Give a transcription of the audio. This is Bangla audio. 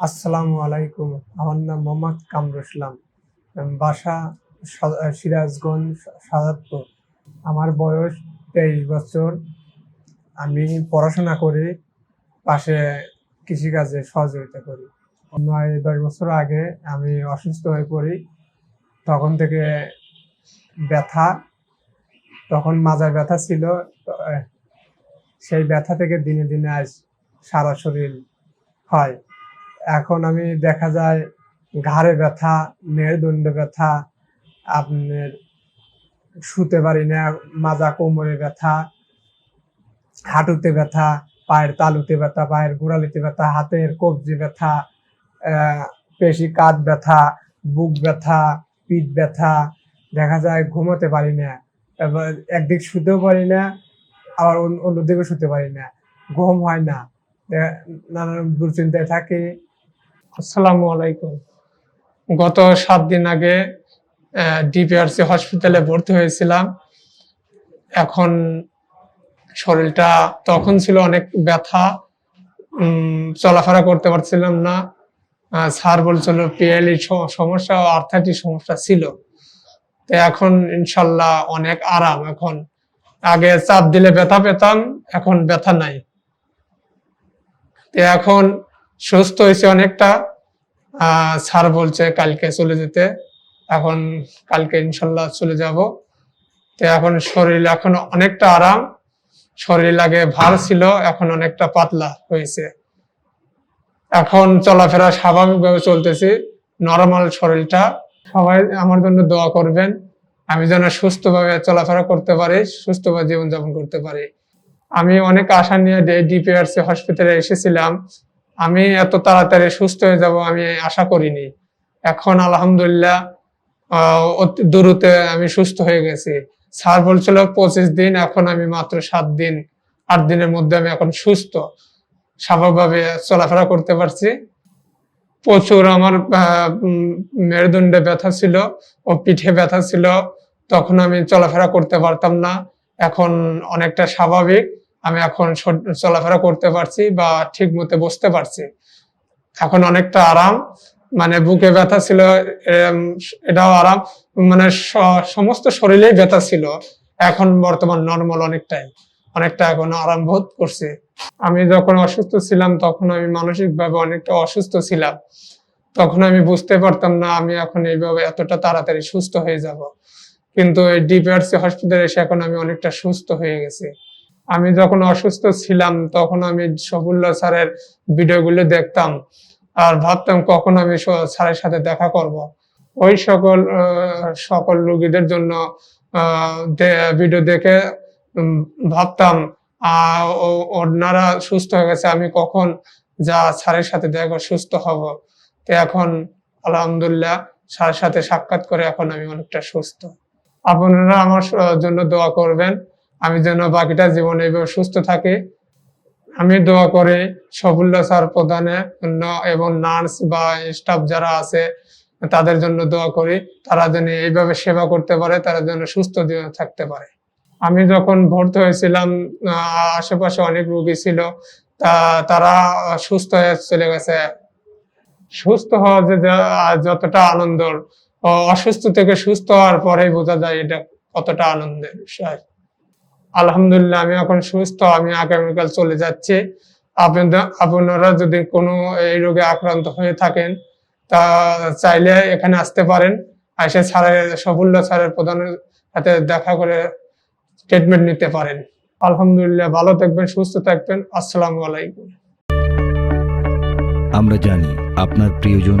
আসসালামু আলাইকুম। আমার নাম মোহাম্মদ কামরুল ইসলাম। বাসা সিরাজগঞ্জ সাজাদপুর আমার বয়স তেইশ বছর। আমি পড়াশোনা করি, পাশে কৃষিকাজে সহযোগিতা করি। নয়, দশ বছর আগে আমি অসুস্থ হয়ে পড়ি। তখন থেকে ব্যথা, তখন মাজার ব্যথা ছিল। সেই ব্যথা থেকে দিনে দিনে আজ সারা শরীর হয়। এখন আমি দেখা যায় ঘাড়ে ব্যথা মেরুদণ্ড ব্যথা, আপনার শুতে পারি না, মাজা কোমরে ব্যথা, হাঁটুতে ব্যথা, পায়ের তালুতে ব্যথা, পায়ের গোড়ালিতে ব্যথা, হাতের কবজি ব্যথা পেশি কাঁধ ব্যথা, বুক ব্যথা, পিঠ ব্যথা, দেখা যায় ঘুমোতে পারি না, এবার একদিক শুতেও পারি না, আবার অন্য- অন্যদিকে শুতে পারি না, ঘুম হয় না নানান দুশ্চিন্তায় থাকি। আসসালামু আলাইকুম। গত সাত দিন আগে ডিপিআরসি হসপিটালে ভর্তি হয়েছিলাম। এখন শরীরটা তখন ছিল অনেক ব্যথা চলাফেরা করতে পারছিলাম না। স্যার বলছিল পিএলই সমস্যা ও আর্থাইটিস সমস্যা ছিল। তো এখন ইনশাল্লাহ অনেক আরাম। এখন আগে চাপ দিলে ব্যথা পেতাম, এখন ব্যথা নাই। এখন সুস্থ হয়েছে অনেকটা। স্যার বলছে কালকে চলে যেতে। এখন কালকে ইনশাল্লাহ চলে যাব। তো এখন শরীর এখন অনেকটা আরাম। শরীর আগে ভার ছিল, এখন অনেকটা পাতলা হয়েছে। এখন চলাফেরা স্বাভাবিকভাবে চলতেছি নরমাল শরীরটা। সবাই আমার জন্য দোয়া করবেন, আমি যেন সুস্থভাবে চলাফেরা করতে পারি, সুস্থভাবে জীবনযাপন করতে পারি। আমি অনেক আশা নিয়ে ডিপিআরসি হসপিটালে এসেছিলাম। আমি এত তাড়াতাড়ি সুস্থ হয়ে যাব, আমি আশা করিনি। এখন আলহামদুলিল্লাহ দ্রুত আমি সুস্থ হয়ে গেছি। স্যার বলছিল পঁচিশ দিন, এখন আমি মাত্র সাত দিন, আট দিনের মধ্যে আমি এখন সুস্থ। স্বাভাবিকভাবে চলাফেরা করতে পারছি। প্রচুর আমার মেরুদণ্ডে ব্যথা ছিল ও পিঠে ব্যথা ছিল, তখন আমি চলাফেরা করতে পারতাম না। এখন অনেকটা স্বাভাবিক। আমি এখন চলাফেরা করতে পারছি বা ঠিক মতো বসতে পারছি। এখন অনেকটা আরাম মানে বুকে ব্যথা ছিল এটাও আরাম মানে সমস্ত শরীরেই ব্যথা ছিল। এখন বর্তমান নর্মাল অনেকটাই, অনেকটা এখন আরাম বোধ করছে। আমি যখন অসুস্থ ছিলাম, তখন আমি মানসিকভাবে অনেকটা অসুস্থ ছিলাম। তখন আমি বুঝতে পারতাম না, আমি এখন এইভাবে এতটা তাড়াতাড়ি সুস্থ হয়ে যাব। কিন্তু এই ডিপিআরসি হসপিটালে এসে এখন আমি অনেকটা সুস্থ হয়ে গেছি। আমি যখন অসুস্থ ছিলাম, তখন আমি সবুল্লাহ স্যারের ভিডিওগুলো দেখতাম আর ভাবতাম কখন আমি স্যারের সাথে দেখা করব। ওই সকল সকল রুগীদের জন্য ভিডিও দেখে ভাবতাম ওনারা সুস্থ হয়ে গেছে, আমি কখন যা স্যারের সাথে দেখা সুস্থ হব। তো এখন, আলহামদুলিল্লাহ, স্যারের সাথে সাক্ষাৎ করে এখন আমি অনেকটা সুস্থ। আপনারা আমার জন্য দোয়া করবেন। আমি যেন বাকিটা জীবন এইভাবে সুস্থ থাকি। আমি দোয়া করি সবুল্লা স্যার প্রধানে এবং নার্স বা স্টাফ যারা আছে, তাদের জন্য দোয়া করি। তারা যেন এইভাবে সেবা করতে পারে, তারা যেন সুস্থ থাকতে পারে। আমি যখন ভর্তি হয়েছিলাম আশেপাশে অনেক রুগী ছিল, তা তারা সুস্থ হয়ে চলে গেছে। সুস্থ হওয়া যে যতটা আনন্দর অসুস্থ থেকে সুস্থ হওয়ার পরেই বোঝা যায় এটা কতটা আনন্দের বিষয়। আলহামদুলিল্লাহ, আমি এখন সুস্থ, আমি আগামীকাল চলে যাচ্ছি। আপনারা যদি কোনো এই রোগে আক্রান্ত হয়ে থাকেন, তা চাইলে এখানে আসতে পারেন। এসে স্যারের সফুল্লা স্যারের প্রধানের সাথে দেখা করে ট্রিটমেন্ট নিতে পারেন। আলহামদুলিল্লাহ, ভালো থাকবেন, সুস্থ থাকবেন। আসসালামু আলাইকুম। আমরা জানি আপনার প্রিয়জন